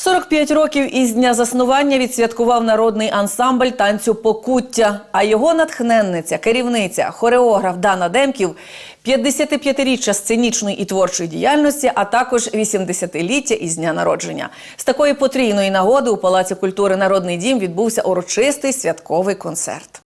45 років із дня заснування відсвяткував народний ансамбль танцю Покуття. А його натхненниця, керівниця, хореограф Дана Демків 55-річчя сценічної і творчої діяльності, а також 80-ліття із дня народження. З такої потрійної нагоди у Палаці культури Народний дім відбувся урочистий святковий концерт.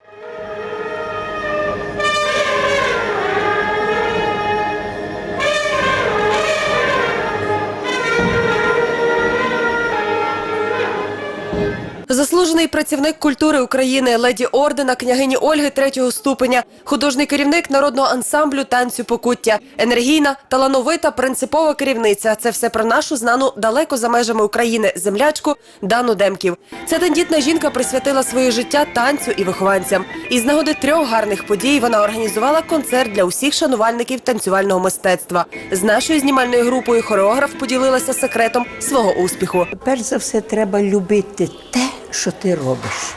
Thank you. Заслужений працівник культури України, леді ордена княгині Ольги третього ступеня, художній керівник народного ансамблю танцю покуття, енергійна, талановита, принципова керівниця. Це все про нашу знану далеко за межами України землячку Дану Демків. Ця тендітна жінка присвятила своє життя танцю і вихованцям. І з нагоди трьох гарних подій вона організувала концерт для усіх шанувальників танцювального мистецтва. З нашою знімальною групою хореограф поділилася секретом свого успіху. Перш за все, треба любити те, що ти робиш.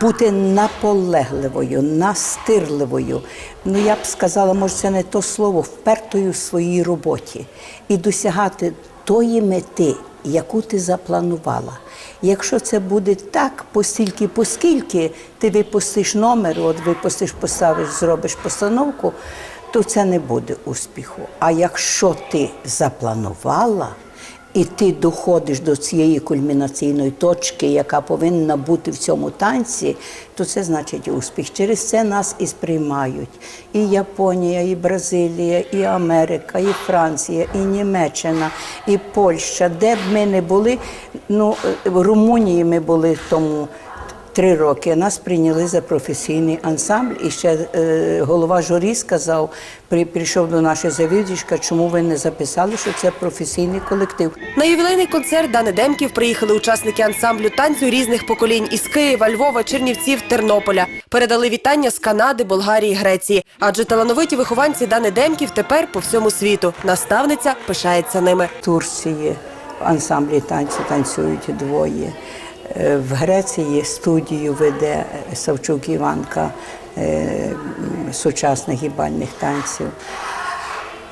Бути наполегливою, настирливою. Ну, я б сказала, може, це не то слово, впертою в своїй роботі і досягати тої мети, яку ти запланувала. Якщо це буде так, постільки, поскільки ти випустиш номер, от випустиш, поставиш, зробиш постановку, то це не буде успіху. А якщо ти запланувала, і ти доходиш до цієї кульмінаційної точки, яка повинна бути в цьому танці, то це значить успіх. Через це нас і сприймають. І Японія, і Бразилія, і Америка, і Франція, і Німеччина, і Польща. Де б ми не були, ну в Румунії ми були тому. Три роки нас прийняли за професійний ансамбль, і ще е, голова журі сказав, при, прийшов до нашої завідувачка, чому ви не записали, що це професійний колектив. На ювілейний концерт Дани Демків приїхали учасники ансамблю танцю різних поколінь із Києва, Львова, Чернівців, Тернополя. Передали вітання з Канади, Болгарії, Греції. Адже талановиті вихованці Дани Демків тепер по всьому світу. Наставниця пишається ними. Турції в ансамблі танцю танцюють двоє. В Греції студію веде Савчук Іванка е, сучасних і бальних танців.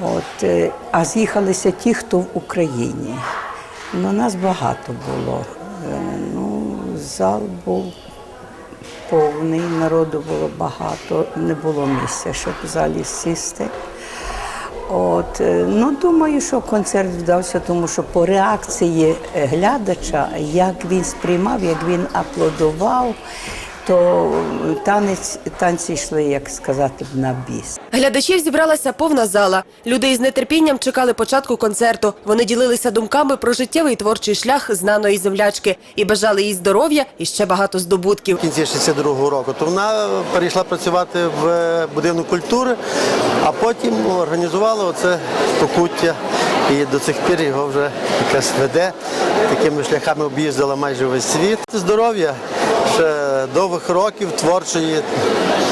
От, е, а з'їхалися ті, хто в Україні. Ну, нас багато було. Е, Ну, зал був повний, народу було багато, не було місця, щоб в залі сісти. От, е, ну, думаю, що концерт вдався, тому що по реакції е, глядача, як він сприймав, як він аплодував, то е, танець, танці йшли, як сказати, на біс. Глядачів зібралася повна зала. Люди із нетерпінням чекали початку концерту. Вони ділилися думками про життєвий творчий шлях знаної землячки і бажали їй здоров'я і ще багато здобутків. в кінці 62-го року, то вона перейшла працювати в будинок культури, а потім організувала оце покуття. І до цих пір його вже якась веде. Такими шляхами об'їздила майже весь світ. Здоров'я, ще довгих років творчої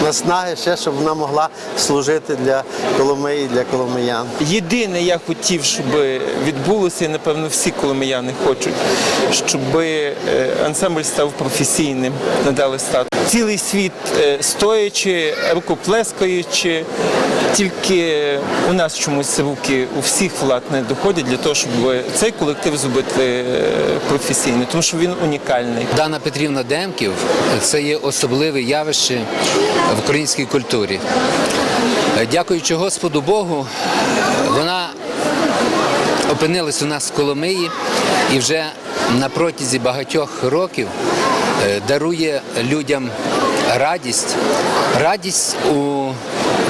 наснаги, ще щоб вона могла служити для Коломиї, для коломиян. Єдине, я хотів, щоб відбулося, і напевно всі коломияни хочуть, щоб е, ансамбль став професійним, надали статус. Цілий світ е, стоячи, рукоплескаючи, тільки у нас чомусь руки у всіх влад не доходять для того, щоб цей колектив зробити е, професійним, тому що він унікальний. Дана Петрівна Демків це є особливе явище в українській культурі. Дякуючи Господу Богу, вона опинилась у нас в Коломиї і вже на протязі багатьох років е, дарує людям радість, радість у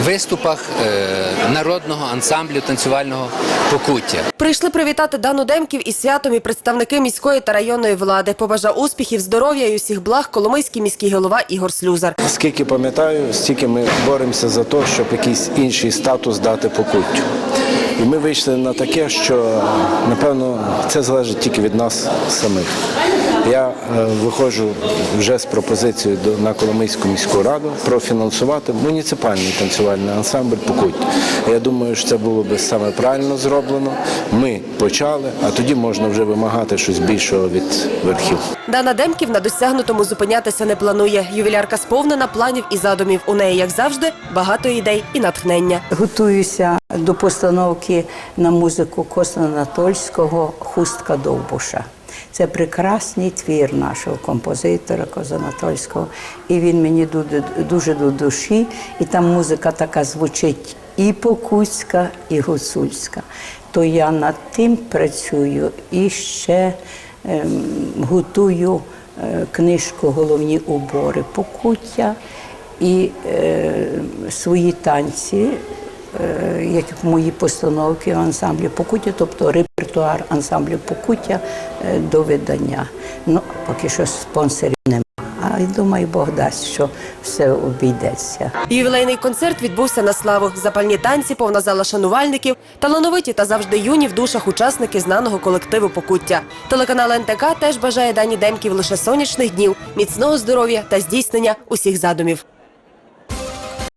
виступах е, народного ансамблю танцювального покуття. Прийшли привітати Дану Демків із святом і представники міської та районної влади. Побажав успіхів, здоров'я і усіх благ Коломийський міський голова Ігор Слюзар. Скільки пам'ятаю, стільки ми боремося за те, щоб якийсь інший статус дати покуттю. І ми вийшли на таке, що напевно це залежить тільки від нас самих. Я е, виходжу вже з пропозицією на Коломийську міську раду профінансувати муніципальний танцювальний ансамбль покуття. Я думаю, що це було би саме правильно зроблено. Ми почали, а тоді можна вже вимагати щось більшого від верхів. Дана Демків на досягнутому зупинятися не планує. Ювілярка сповнена планів і задумів. У неї, як завжди, багато ідей і натхнення. Готуюся до постановки на музику Косна Анатольського Хустка Довбуша. Це прекрасний твір нашого композитора Козанатольського. І він мені дуже, до душі. І там музика така звучить і покутська, і гуцульська. То я над тим працюю і ще ем, готую е, книжку Головні убори покуття і е, свої танці як мої постановки в ансамблі Покуття, тобто репертуар ансамблю Покуття е, до видання. Ну, поки що спонсорів немає. А я думаю, Бог дасть, що все обійдеться. Ювілейний концерт відбувся на славу. Запальні танці, повна зала шанувальників, талановиті та завжди юні в душах учасники знаного колективу Покуття. Телеканал НТК теж бажає Дані Демків лише сонячних днів, міцного здоров'я та здійснення усіх задумів.